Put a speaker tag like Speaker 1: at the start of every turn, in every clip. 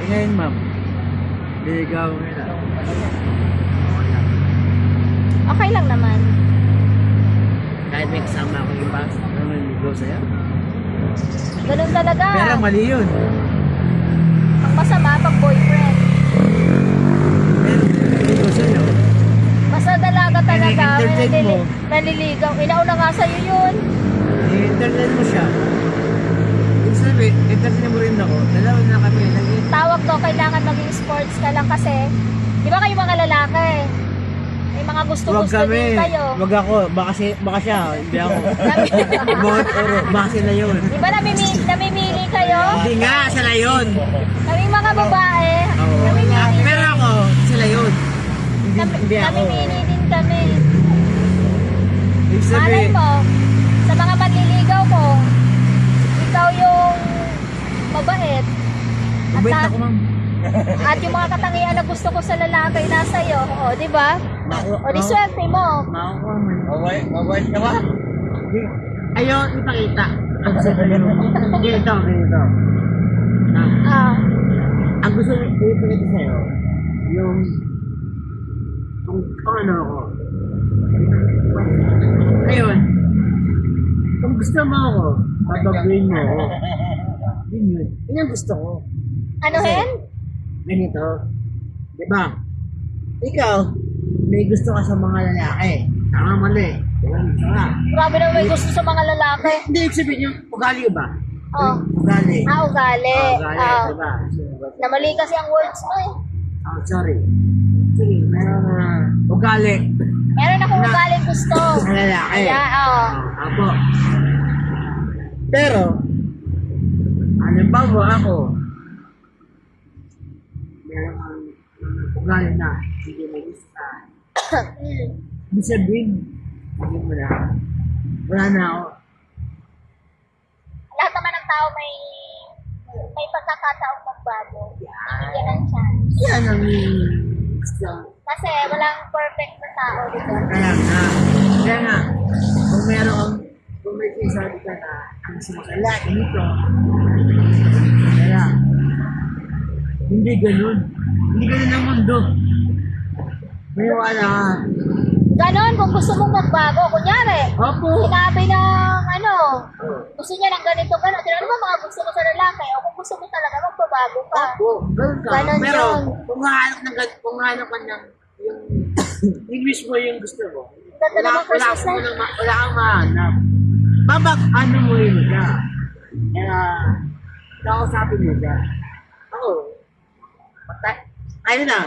Speaker 1: Eh ngayon, ma'am. Mo na.
Speaker 2: Okay lang naman.
Speaker 1: Kahit may kasama ako iba, ano niligaw sa'yo?
Speaker 2: Ganun talaga.
Speaker 1: Pero mali yun.
Speaker 2: Ang masama pag boyfriend.
Speaker 1: Pero niligaw sa'yo.
Speaker 2: Basta dalaga talaga.
Speaker 1: entertain mo.
Speaker 2: nalili- naliligaw. Inauna nga sa'yo yun.
Speaker 1: I-entertain mo siya. Ibig sabihin, entertain mo rin ako. Dalawa na kami. Nag-
Speaker 2: Tawag to, kailangan maging sports ka lang kasi. Di ba kayo mga lalaki? May mga
Speaker 1: Huwag
Speaker 2: gusto-gusto
Speaker 1: kami.
Speaker 2: din kayo.
Speaker 1: Huwag ako. Baka, si, baka siya. Hindi ako. Baka, oro, baka sila yun.
Speaker 2: Di ba namimili, namimili kayo?
Speaker 1: Hindi nga, sila yun.
Speaker 2: Kaming mga babae,
Speaker 1: Oo.
Speaker 2: namimili.
Speaker 1: Pero ako, sila yun. Hindi,
Speaker 2: Nam-
Speaker 1: hindi ako.
Speaker 2: namimili din kami.
Speaker 1: Ibig
Speaker 2: Malay
Speaker 1: sabihin,
Speaker 2: mo, sa mga manliligaw mo, ikaw yung mabait. At,
Speaker 1: mabait
Speaker 2: na-
Speaker 1: ako, ma'am.
Speaker 2: At yung mga katangian na gusto ko sa lalaki nasa iyo. O, di ba? O, di swerte mo.
Speaker 1: Makukuha mo.
Speaker 3: Mabait, mabait ka ba?
Speaker 1: Ayaw ipakita. Ganito, ganito. Ah,
Speaker 2: Ah,
Speaker 1: ang gusto ko ipakita sa'yo, yung kung, ano ako. Ngayon, kung gusto mo ako, babaguhin mo ako. Yun yun. Yun ang gusto ko.
Speaker 2: ano hen?
Speaker 1: Ganito. Di ba? Ikaw, may gusto ka sa mga lalaki. Tama mali. Diba? Tama.
Speaker 2: Grabe na may gusto sa mga lalaki.
Speaker 1: Hindi, ibig sabihin yung ugali ba?
Speaker 2: Oh.
Speaker 1: Ugali.
Speaker 2: Ah, ugali.
Speaker 1: Ah, ugali,
Speaker 2: Ah,
Speaker 1: diba?
Speaker 2: namali kasi ang words mo eh.
Speaker 1: Oh, sorry. Sige, meron na ugali
Speaker 2: Meron akong ugaling gusto.
Speaker 1: sa lalaki.
Speaker 2: Kaya, oh.
Speaker 1: Ah, Apo. Pero, ano ba mo ako? Meron kang ugali na hindi mo gusto. Ibig sabihin, hindi mo na. Wala na ako.
Speaker 2: Lahat naman ng tao may may pagkakataong magbago. Bigyan ng chance.
Speaker 1: Yan ang gusto.
Speaker 2: Kasi walang perfect na tao, di ba?
Speaker 1: Kaya nga, kaya nga, kung meron kang, kung may sinasabi ka na ang sumakala, ganito, kaya, hindi ganun. Hindi ganun ang mundo. May wala ka.
Speaker 2: Ganon, kung gusto mong magbago, kunyari,
Speaker 1: Opo.
Speaker 2: sinabi ng ano, gusto niya ng ganito, gano'n. Ano ba mga gusto mo sa lalaki? O kung gusto mo talaga, magbabago ka.
Speaker 1: Opo, ganun ka.
Speaker 2: Ganun
Speaker 1: Pero,
Speaker 2: yun.
Speaker 1: kung hahanap ng gan- kung hahanap ka ng yung English mo yung gusto mo,
Speaker 2: Ganda
Speaker 1: wala,
Speaker 2: naman
Speaker 1: wala,
Speaker 2: Christmas
Speaker 1: wala,
Speaker 2: light.
Speaker 1: wala, wala kang mahanap. Babag, ano mo yun siya? Kaya, kausapin mo siya. Ako, tayo na.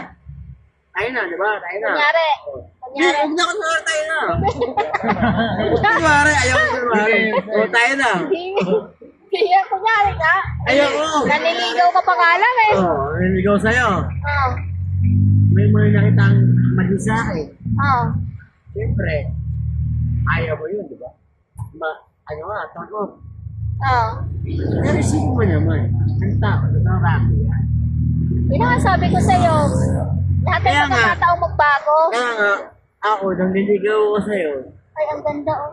Speaker 1: Tayo na, di ba? Tayo na.
Speaker 2: Kunyari, kunyari,
Speaker 1: Hindi, huwag na kunwari tayo na. Kunwari, ayaw ko kunwari. O, tayo na.
Speaker 2: Kaya, kunyari ka,
Speaker 1: Ayaw ko.
Speaker 2: naniligaw ka pa nga lang eh.
Speaker 1: Oh, niligaw sa'yo.
Speaker 2: Oh,
Speaker 1: May mga nakitang mali sa akin.
Speaker 2: oh.
Speaker 1: Siyempre, ayaw mo yun, di ba? Ma, ano nga, takot.
Speaker 2: Oh.
Speaker 1: Pero isipin mo naman, ang tao, totoo rami yan.
Speaker 2: Yun ang sabi ko sa'yo. Lahat ng
Speaker 1: Kaya nga.
Speaker 2: pagkakataong magbago.
Speaker 1: Kaya nga, ako, nang niligaw ko sa'yo,
Speaker 2: Ay, ang ganda oh.